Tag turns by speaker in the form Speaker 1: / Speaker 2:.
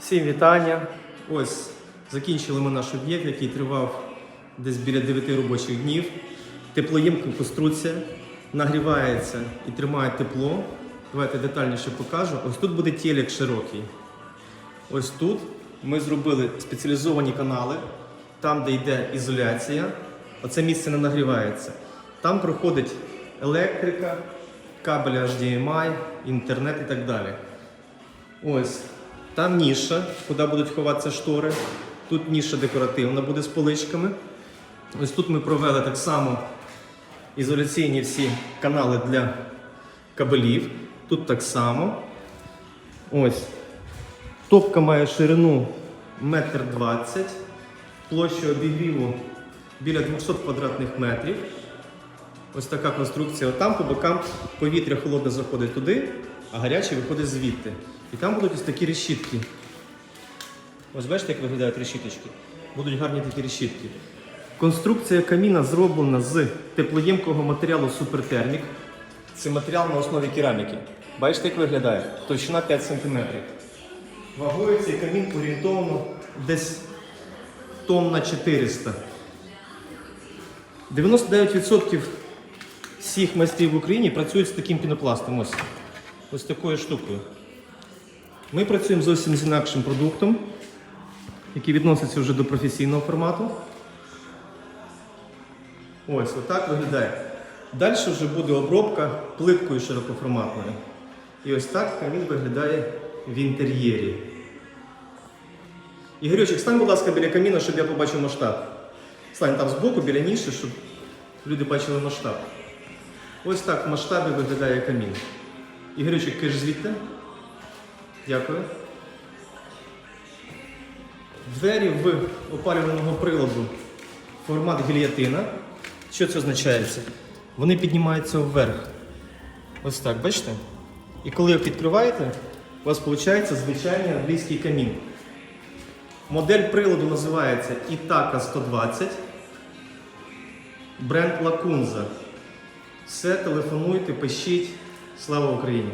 Speaker 1: Всім вітання. Ось закінчили ми наш об'єкт, який тривав десь біля 9 робочих днів. Теплоємка конструкція нагрівається і тримає тепло. Давайте детальніше покажу. Ось тут буде телек широкий. Ось тут ми зробили спеціалізовані канали, там, де йде ізоляція. Оце місце не нагрівається. Там проходить електрика, кабель HDMI, інтернет і так далі. Ось там ніша, куди будуть ховатися штори. Тут ніша декоративна буде з поличками. Ось тут ми провели так само ізоляційні всі канали для кабелів. Тут так само. Ось. Топка має ширину 1,20 м, площу обігріву біля 200 квадратних метрів. Ось така конструкція. Там по бокам повітря холодне заходить туди, а гаряче виходить звідти. І там будуть ось такі решітки. Ось бачите, як виглядають решіточки? Будуть гарні такі решітки. Конструкція каміна зроблена з теплоємкого матеріалу Супертермік. Це матеріал на основі кераміки. Бачите, як виглядає? Товщина 5 см. Вагою цей камін орієнтовно десь тонн на 400. 99% всіх майстрів в Україні працюють з таким пінопластом. Ось, ось такою штукою. Ми працюємо зовсім з інакшим продуктом, який відноситься вже до професійного формату. Ось, отак виглядає. Далі вже буде обробка плиткою широкоформатною. І ось так камін виглядає в інтер'єрі. Ігорючик, стань, будь ласка, біля каміна, щоб я побачив масштаб. Стань там збоку, біля ніші, щоб люди бачили масштаб. Ось так в масштабі виглядає камін. Ігорючик, киш звідти. Дякую. Двері в опалювального приладу формат гільятина. Що це означає? Вони піднімаються вверх. Ось так, бачите? І коли ви відкриваєте, у вас виходить звичайний англійський камін. Модель приладу називається Ітака 120. Бренд Лакунза. Все, телефонуйте, пишіть. Слава Україні!